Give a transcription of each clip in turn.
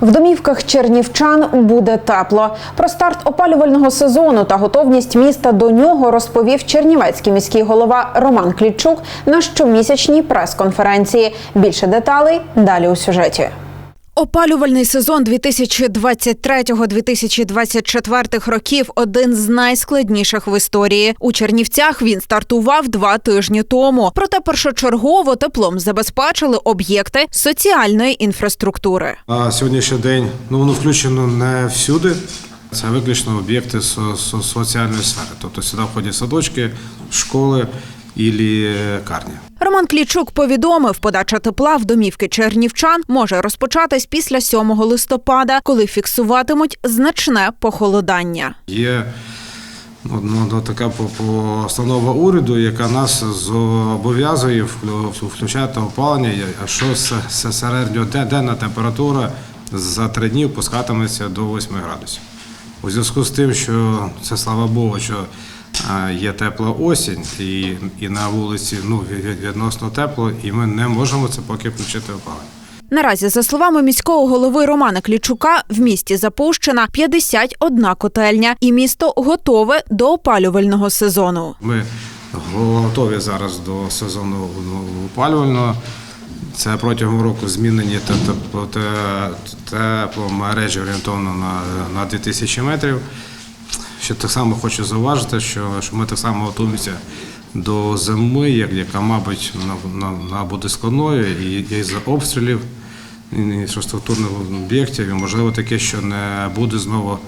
В домівках чернівчан буде тепло. Про старт опалювального сезону та готовність міста до нього розповів чернівецький міський голова Роман Клічук на щомісячній прес-конференції. Більше деталей далі у сюжеті. Опалювальний сезон 2023-2024 років один з найскладніших в історії. У Чернівцях він стартував два тижні тому. Проте першочергово теплом забезпечили об'єкти соціальної інфраструктури. На сьогоднішній день ну воно включено не всюди. Це виключно об'єкти со- со- соціальної сфери. Тобто сюди входять садочки, школи і лікарні. Роман Клічук повідомив, подача тепла в домівки чернівчан може розпочатись після 7 листопада, коли фіксуватимуть значне похолодання. Є ну, така постанова уряду, яка нас зобов'язує вклю- включати опалення, а що середньоденна температура за три дні опускатиметься до 8 градусів. У зв'язку з тим, що це слава Богу, що є тепла осінь і, і на вулиці ну, відносно тепло, і ми не можемо це поки включити опалення. Наразі, за словами міського голови Романа Клічука, в місті запущена 51 котельня, і місто готове до опалювального сезону. Ми готові зараз до сезону опалювального. Це протягом року змінені те- те- те- тепломережі орієнтовно на 2000 метрів. Ще так само хочу зауважити, що, що ми так само готуємося до зими, як- яка, мабуть, на, на, на буде складною, і є за обстрілів інфраструктурних об'єктів, і можливо таке, що не буде знову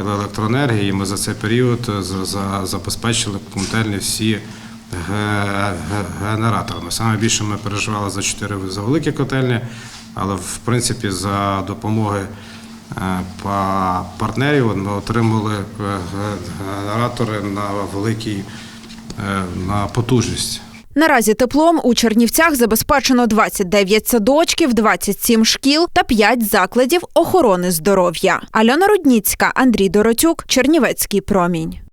електроенергії. І Ми за цей період за, за, забезпечили котельні всі ге- ге- генераторами. Саме більше ми переживали за чотири за великі котельні, але в принципі за допомоги партнерів ми отримали е, генератори на великий е, на потужність. Наразі теплом у Чернівцях забезпечено 29 садочків, 27 шкіл та 5 закладів охорони здоров'я. Альона Рудніцька, Андрій Доротюк, Чернівецький промінь.